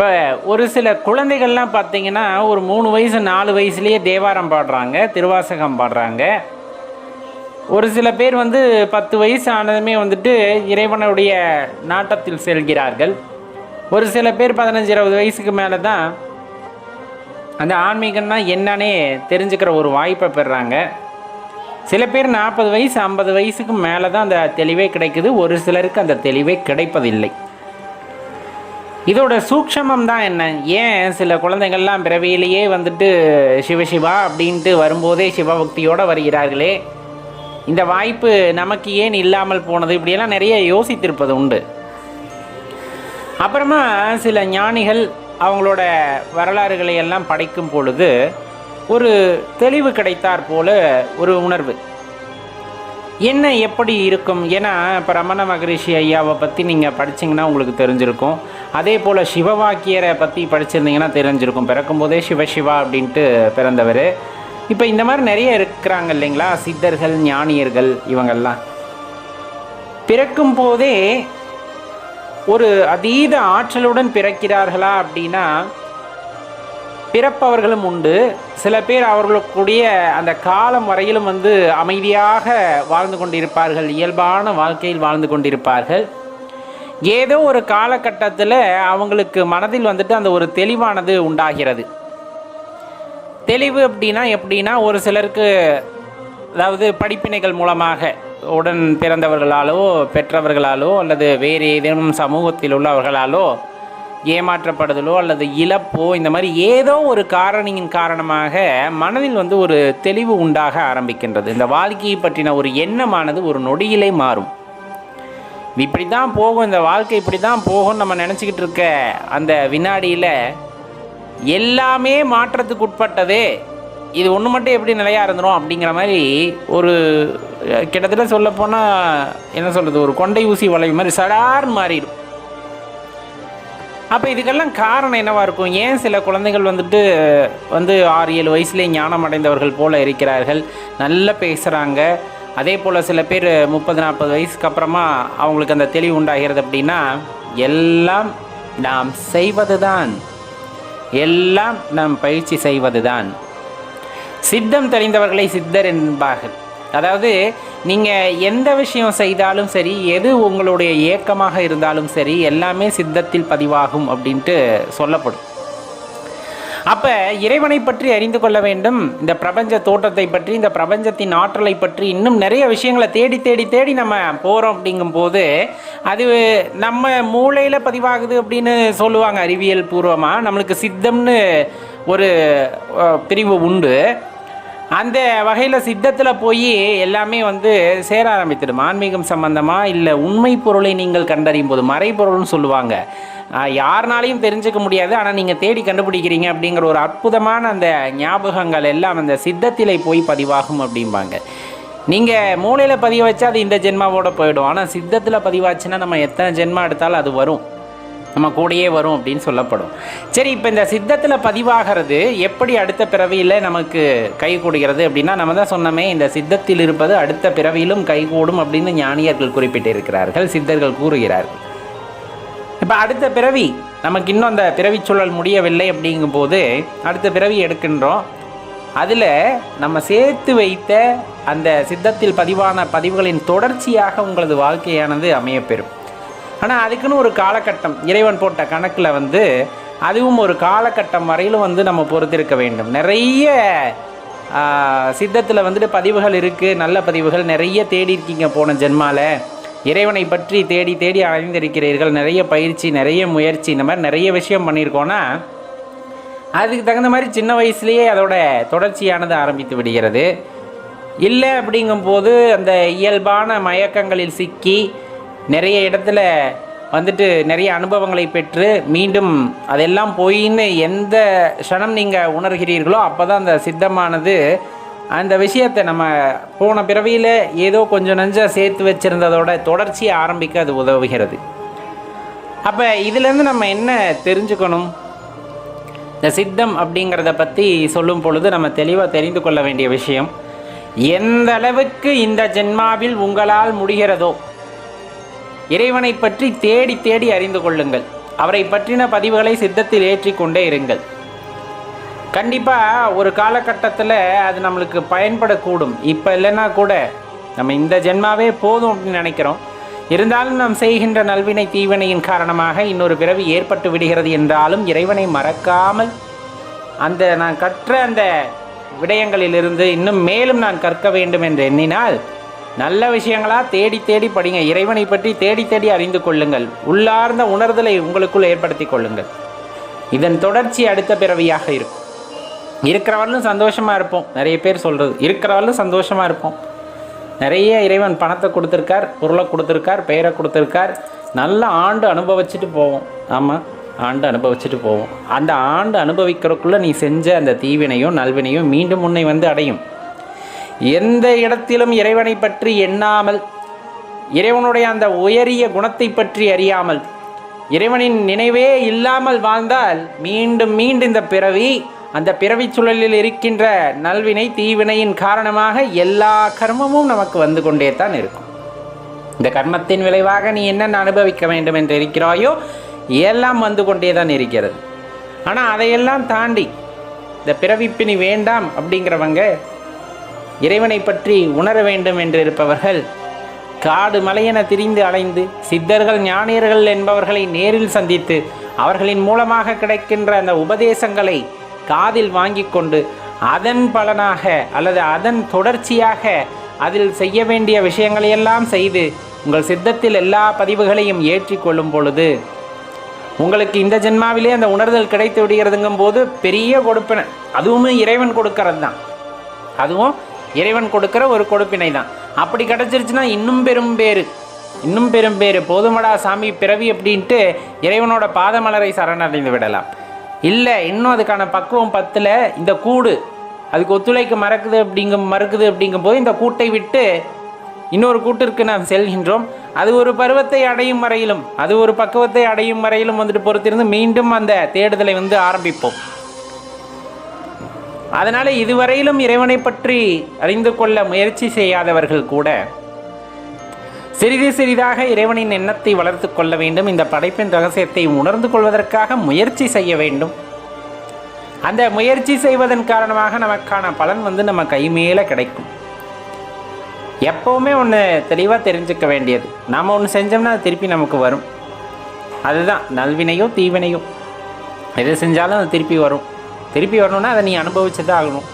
இப்போ ஒரு சில குழந்தைகள்லாம் பார்த்தீங்கன்னா ஒரு மூணு வயசு நாலு வயசுலேயே தேவாரம் பாடுறாங்க திருவாசகம் பாடுறாங்க. ஒரு சில பேர் வந்து பத்து வயசு ஆனதுமே வந்துட்டு இறைவனுடைய நாட்டத்தில் செல்கிறார்கள். ஒரு சில பேர் பதினஞ்சு இருபது வயசுக்கு மேலே தான் அந்த ஆன்மீகம்னா என்னன்னே தெரிஞ்சுக்கிற ஒரு வாய்ப்பை பெறுறாங்க சில பேர் நாற்பது வயசு ஐம்பது வயசுக்கு மேலே தான் அந்த தெளிவே கிடைக்குது. ஒரு சிலருக்கு அந்த தெளிவே கிடைப்பதில்லை. இதோட சூக்ஷமம் தான் என்ன? ஏன் சில குழந்தைகள்லாம் பிறவியிலேயே வந்துட்டு சிவசிவா அப்படின்ட்டு வரும்போதே சிவபக்தியோடு வருகிறார்களே? இந்த வாய்ப்பு நமக்கு ஏன் இல்லாமல் போனது? இப்படியெல்லாம் நிறைய யோசித்திருப்பது உண்டு. அப்புறமா சில ஞானிகள் அவங்களோட வரலாறுகளை எல்லாம் படைக்கும் பொழுது ஒரு தெளிவு கிடைத்தாற் போல ஒரு உணர்வு. என்ன எப்படி இருக்கும்? ஏன்னா இப்போ ரமண மகரிஷி ஐயாவை பற்றி நீங்கள் படிச்சிங்கன்னா உங்களுக்கு தெரிஞ்சிருக்கும். அதே போல் சிவவாக்கியரை பற்றி படிச்சிருந்தீங்கன்னா தெரிஞ்சிருக்கும். பிறக்கும்போதே சிவசிவா அப்படின்ட்டு பிறந்தவர். இப்போ இந்த மாதிரி நிறைய இருக்கிறாங்க இல்லைங்களா? சித்தர்கள் ஞானியர்கள் இவங்கெல்லாம். பிறக்கும் போதே ஒரு அதீத ஆற்றலுடன் பிறக்கிறார்களா அப்படின்னா பிறப்பவர்களும் உண்டு. சில பேர் அவர்களுக்குடைய அந்த காலம் வரையிலும் வந்து அமைதியாக வாழ்ந்து கொண்டிருப்பார்கள். இயல்பான வாழ்க்கையில் வாழ்ந்து கொண்டிருப்பார்கள். ஏதோ ஒரு காலகட்டத்தில் அவங்களுக்கு மனதில் வந்துட்டு அந்த ஒரு தெளிவானது உண்டாகிறது. தெளிவு அப்படின்னா எப்படின்னா ஒரு சிலருக்கு அதாவது படிப்பினைகள் மூலமாக உடன் பிறந்தவர்களாலோ பெற்றவர்களாலோ அல்லது வேறு ஏதேனும் சமூகத்தில் உள்ளவர்களாலோ ஏமாற்றப்படுதலோ அல்லது இழப்போ இந்த மாதிரி ஏதோ ஒரு காரணியின் காரணமாக மனதில் வந்து ஒரு தெளிவு உண்டாக ஆரம்பிக்கின்றது. இந்த வாழ்க்கையை பற்றின ஒரு எண்ணமானது ஒரு நொடியிலே மாறும். இப்படி தான் போகும் இந்த வாழ்க்கை இப்படி தான் போகும்னு நம்ம நினச்சிக்கிட்டு இருக்க அந்த வினாடியில் எல்லாமே மாற்றத்துக்கு உட்பட்டதே இது ஒன்று மட்டும் எப்படி நிலையாக இருந்துரும் அப்படிங்கிற மாதிரி ஒரு கிட்டத்தட்ட சொல்லப்போனால் என்ன சொல்கிறது ஒரு கொண்டை ஊசி வளைவு மாதிரி சடார்னு மாறிடும். அப்போ இதுக்கெல்லாம் காரணம் என்னவா இருக்கும்? ஏன் சில குழந்தைகள் வந்துட்டு வந்து ஆறு ஏழு வயசுலேயே ஞானம் அடைந்தவர்கள் போல இருக்கிறார்கள்? நல்லா பேசுகிறாங்க அதே போல் சில பேர் முப்பது நாற்பது வயசுக்கு அப்புறமா அவங்களுக்கு அந்த தெளிவு உண்டாகிறது அப்படின்னா எல்லாம் நாம் செய்வது தான் எல்லாம் நாம் பயிற்சி செய்வது தான் சித்தம் தெளிந்தவர்களை சித்தர் என்பார்கள். அதாவது நீங்கள் எந்த விஷயம் செய்தாலும் சரி எது உங்களுடைய ஏக்கமாக இருந்தாலும் சரி எல்லாமே சித்தத்தில் பதிவாகும் அப்படின்ட்டு சொல்லப்படும். அப்போ இறைவனை பற்றி அறிந்து கொள்ள வேண்டும். இந்த பிரபஞ்ச தோற்றத்தை பற்றி இந்த பிரபஞ்சத்தின் ஆற்றலை பற்றி இன்னும் நிறைய விஷயங்களை தேடி தேடி தேடி நம்ம போகிறோம் அப்படிங்கும்போது அது நம்ம மூளையில் பதிவாகுது அப்படின்னு சொல்லுவாங்க அறிவியல் பூர்வமாக நம்மளுக்கு சித்தம்னு ஒரு பிரிவு உண்டு. அந்த வகையில் சித்தத்தில் போய் எல்லாமே வந்து சேர ஆரம்பித்திடும். ஆன்மீகம் சம்பந்தமாக இல்லை உண்மை பொருளை நீங்கள் கண்டறியும் போது மறைபொருள்னு சொல்லுவாங்க. யாருனாலையும் தெரிஞ்சுக்க முடியாது. ஆனால் நீங்கள் தேடி கண்டுபிடிக்கிறீங்க அப்படிங்கிற ஒரு அற்புதமான அந்த ஞாபகங்கள் எல்லாம் அந்த சித்தத்திலே போய் பதிவாகும் அப்படிம்பாங்க. நீங்கள் மூளையில் பதிய வச்சா அது இந்த ஜென்மாவோட போயிடும். ஆனால் சித்தத்தில் பதிவாச்சுன்னா நம்ம எத்தனை ஜென்மா எடுத்தாலும் அது வரும். நம்ம கூடயே வரும் அப்படின்னு சொல்லப்படும். சரி இப்போ இந்த சித்தத்தில் பதிவாகிறது எப்படி அடுத்த பிறவியில் நமக்கு கை கூடுகிறது அப்படின்னா நம்ம தான் சொன்னோமே இந்த சித்தத்தில் இருப்பது அடுத்த பிறவியிலும் கைகூடும் அப்படின்னு ஞானியர்கள் குறிப்பிட்டிருக்கிறார்கள் சித்தர்கள் கூறுகிறார்கள். இப்போ அடுத்த பிறவி நமக்கு இன்னும் அந்த பிறவி சூழல் முடியவில்லை அப்படிங்கும்போது அடுத்த பிறவி எடுக்கின்றோம். அதில் நம்ம சேர்த்து வைத்த அந்த சித்தத்தில் பதிவான பதிவுகளின் தொடர்ச்சியாக உங்களது வாழ்க்கையானது அமையப்பெறும். ஆனால் அதுக்குன்னு ஒரு காலகட்டம். இறைவன் போட்ட கணக்கில் வந்து அதுவும் ஒரு காலகட்டம் வரையிலும் வந்து நம்ம பொறுத்திருக்க வேண்டும். நிறைய சித்தத்தில் வந்துட்டு பதிவுகள் இருக்குது நல்ல பதிவுகள் நிறைய தேடி இருக்கீங்க போன ஜென்மாவில் இறைவனை பற்றி தேடி தேடி அறிந்திருக்கிறீர்கள். நிறைய பயிற்சி நிறைய முயற்சி இந்த மாதிரி நிறைய விஷயம் பண்ணியிருக்கோன்னா அதுக்கு தகுந்த மாதிரி சின்ன வயசுலேயே அதோட தொடர்ச்சியானது ஆரம்பித்து விடுகிறது. இல்லை அப்படிங்கும்போது அந்த இயல்பான மயக்கங்களில் சிக்கி நிறைய இடத்துல வந்துட்டு நிறைய அனுபவங்களை பெற்று மீண்டும் அதெல்லாம் போயின்னு எந்த க்ஷணம் நீங்கள் உணர்கிறீர்களோ அப்போ தான் அந்த சித்தமானது அந்த விஷயத்தை நம்ம போன பிறவியில் ஏதோ கொஞ்சம் நஞ்சாக சேர்த்து வச்சுருந்ததோட தொடர்ச்சியை ஆரம்பிக்க அது உதவுகிறது. அப்போ இதுலேருந்து நம்ம என்ன தெரிஞ்சுக்கணும்? இந்த சித்தம் அப்படிங்கிறத பற்றி சொல்லும் பொழுது நம்ம தெளிவாக தெரிந்து கொள்ள வேண்டிய விஷயம் எந்த அளவுக்கு இந்த ஜென்மாவில் உங்களால் முடிகிறதோ இறைவனை பற்றி தேடி தேடி அறிந்து கொள்ளுங்கள். அவரை பற்றின பதிவுகளை சித்தத்தில் ஏற்றிக்கொண்டே இருங்கள். கண்டிப்பாக ஒரு காலகட்டத்தில் அது நம்மளுக்கு பயன்படக்கூடும். இப்போ இல்லைன்னா கூட நம்ம இந்த ஜென்மாவே போதும் அப்படின்னு நினைக்கிறோம். இருந்தாலும் நாம் செய்கின்ற நல்வினை தீவினையின் காரணமாக இன்னொரு பிறவி ஏற்பட்டு விடுகிறது என்றாலும் இறைவனை மறக்காமல் அந்த நான் கற்ற அந்த விடயங்களிலிருந்து இன்னும் மேலும் நான் கற்க வேண்டும் என்று எண்ணினால் நல்ல விஷயங்களா தேடி தேடி படிங்க. இறைவனை பற்றி தேடி தேடி அறிந்து கொள்ளுங்கள். உள்ளார்ந்த உணர்தலை உங்களுக்குள் ஏற்படுத்தி கொள்ளுங்கள். இதன் தொடர்ச்சி அடுத்த பிறவியாக இருக்கும். இருக்கிறவர்களும் சந்தோஷமாக இருப்போம். நிறைய பேர் சொல்கிறது இருக்கிறவர்களும் சந்தோஷமாக இருப்போம். நிறைய இறைவன் பணத்தை கொடுத்துருக்கார் பொருளை கொடுத்துருக்கார் பெயரை கொடுத்துருக்கார். நல்ல ஆண்டு அனுபவிச்சுட்டு போவோம். ஆமாம் ஆண்டு அனுபவிச்சுட்டு போவோம். அந்த ஆண்டு அனுபவிக்கிறதுக்குள்ளே நீ செஞ்ச அந்த தீவினையும் நல்வினையும் மீண்டும் உன்னை வந்து அடையும். எந்த இடத்திலும் இறைவனை பற்றி எண்ணாமல் இறைவனுடைய அந்த உயரிய குணத்தை பற்றி அறியாமல் இறைவனின் நினைவே இல்லாமல் வாழ்ந்தால் மீண்டும் மீண்டும் இந்த பிறவி அந்த பிறவி சூழலில் இருக்கின்ற நல்வினை தீவினையின் காரணமாக எல்லா கர்மமும் நமக்கு வந்து கொண்டே தான் இருக்கும். இந்த கர்மத்தின் விளைவாக நீ என்னென்ன அனுபவிக்க வேண்டும் என்று இருக்கிறாயோ எல்லாம் வந்து கொண்டே தான் இருக்கிறது. ஆனால் அதையெல்லாம் தாண்டி இந்த பிறவிப்பினி வேண்டாம் அப்படிங்கிறவங்க இறைவனை பற்றி உணர வேண்டும் என்று இருப்பவர்கள் காடு மலையென திரிந்து அலைந்து சித்தர்கள் ஞானியர்கள் என்பவர்களை நேரில் சந்தித்து அவர்களின் மூலமாக கிடைக்கின்ற அந்த உபதேசங்களை காதில் வாங்கி கொண்டு அதன் பலனாக அல்லது அதன் தொடர்ச்சியாக அதில் செய்ய வேண்டிய விஷயங்களையெல்லாம் செய்து உங்கள் சித்தத்தில் எல்லா பதிவுகளையும் ஏற்றிக்கொள்ளும் பொழுது உங்களுக்கு இந்த ஜென்மாவிலே அந்த உணர்தல் கிடைத்து விடுகிறதுங்கும் போது பெரிய கொடுப்பினை அதுவுமே இறைவன் கொடுக்கறது தான் அதுவும் இறைவன் கொடுக்கிற ஒரு கொடுப்பினை தான் அப்படி கிடச்சிருச்சுன்னா இன்னும் பெரும் பேர். இன்னும் பெரும் பேர். போதுமடா சாமி பிறவி அப்படின்ட்டு இறைவனோட பாதமலரை சரணடைந்து விடலாம். இல்லை இன்னும் அதுக்கான பக்குவம் பத்தில் இந்த கூடு அதுக்கு ஒத்துழைக்க மறக்குது அப்படிங்கும் மறுக்குது அப்படிங்கும் போது இந்த கூட்டை விட்டு இன்னொரு கூட்டிற்கு நாம் செல்கின்றோம். அது ஒரு பருவத்தை அடையும் வரையிலும் அது ஒரு பக்குவத்தை அடையும் வரையிலும் வந்துட்டு பொறுத்திருந்து மீண்டும் அந்த தேடுதலை வந்து ஆரம்பிப்போம். அதனால் இதுவரையிலும் இறைவனை பற்றி அறிந்து கொள்ள முயற்சி செய்யாதவர்கள் கூட சிறிது சிறிதாக இறைவனின் எண்ணத்தை வளர்த்து கொள்ள வேண்டும். இந்த படைப்பின் ரகசியத்தை உணர்ந்து கொள்வதற்காக முயற்சி செய்ய வேண்டும். அந்த முயற்சி செய்வதன் காரணமாக நமக்கான பலன் வந்து நம்ம கை மேலே கிடைக்கும். எப்போவுமே ஒன்று தெளிவாக தெரிஞ்சுக்க வேண்டியது. நாம் ஒன்று செஞ்சோம்னா அது திருப்பி நமக்கு வரும். அதுதான் நல்வினையோ தீவினையோ. எது செஞ்சாலும் அது திருப்பி வரும். திருப்பி வரணும்னா அதை நீ அனுபவிச்சு தான் ஆகணும்.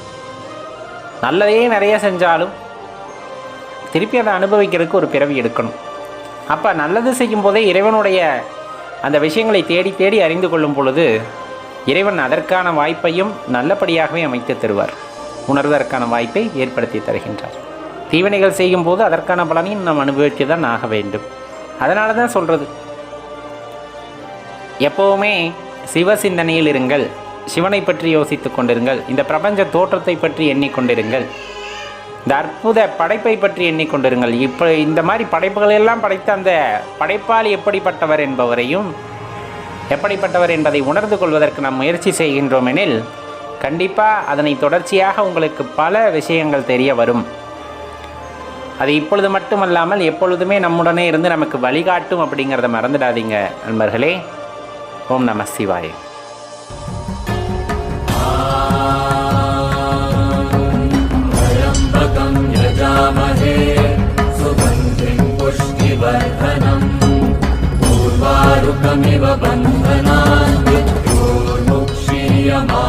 நல்லதையே நிறைய செஞ்சாலும் திருப்பி அதை அனுபவிக்கிறதுக்கு ஒரு பிறவி எடுக்கணும். அப்போ நல்லது செய்யும் போதே இறைவனுடைய அந்த விஷயங்களை தேடி தேடி அறிந்து கொள்ளும் பொழுது இறைவன் அதற்கான வாய்ப்பையும் நல்லபடியாகவே அமைத்து தருவார். உணர்வதற்கான வாய்ப்பை ஏற்படுத்தி தருகின்றார். தீவினைகள் செய்யும் போது அதற்கான பலனையும் நாம் அனுபவித்து தான் ஆக வேண்டும். அதனால தான் சொல்கிறது எப்போவுமே சிவ சிந்தனையில் இருங்கள். சிவனை பற்றி யோசித்துக் கொண்டிருங்கள். இந்த பிரபஞ்ச தோற்றத்தை பற்றி எண்ணிக்கொண்டிருங்கள் இந்த அற்புத படைப்பை பற்றி எண்ணிக்கொண்டிருங்கள் இப்போ இந்த மாதிரி படைப்புகளெல்லாம் படைத்த அந்த படைப்பாளி எப்படிப்பட்டவர் என்பவரையும் எப்படிப்பட்டவர் என்பதை உணர்ந்து கொள்வதற்கு நாம் முயற்சி செய்கின்றோம் எனில் கண்டிப்பாக அதனை தொடர்ச்சியாக உங்களுக்கு பல விஷயங்கள் தெரிய வரும். அது இப்பொழுது மட்டுமல்லாமல் எப்பொழுதுமே நம்முடனே இருந்து நமக்கு வழிகாட்டும் அப்படிங்கிறத மறந்துடாதீங்க நண்பர்களே. ஓம் நம சிவாய. यजामहे। सुगन्धिम् पुष्टिवर्धनम् पूर्वारुकमिव बन्धनान् विद्योर्मुक्षीयमा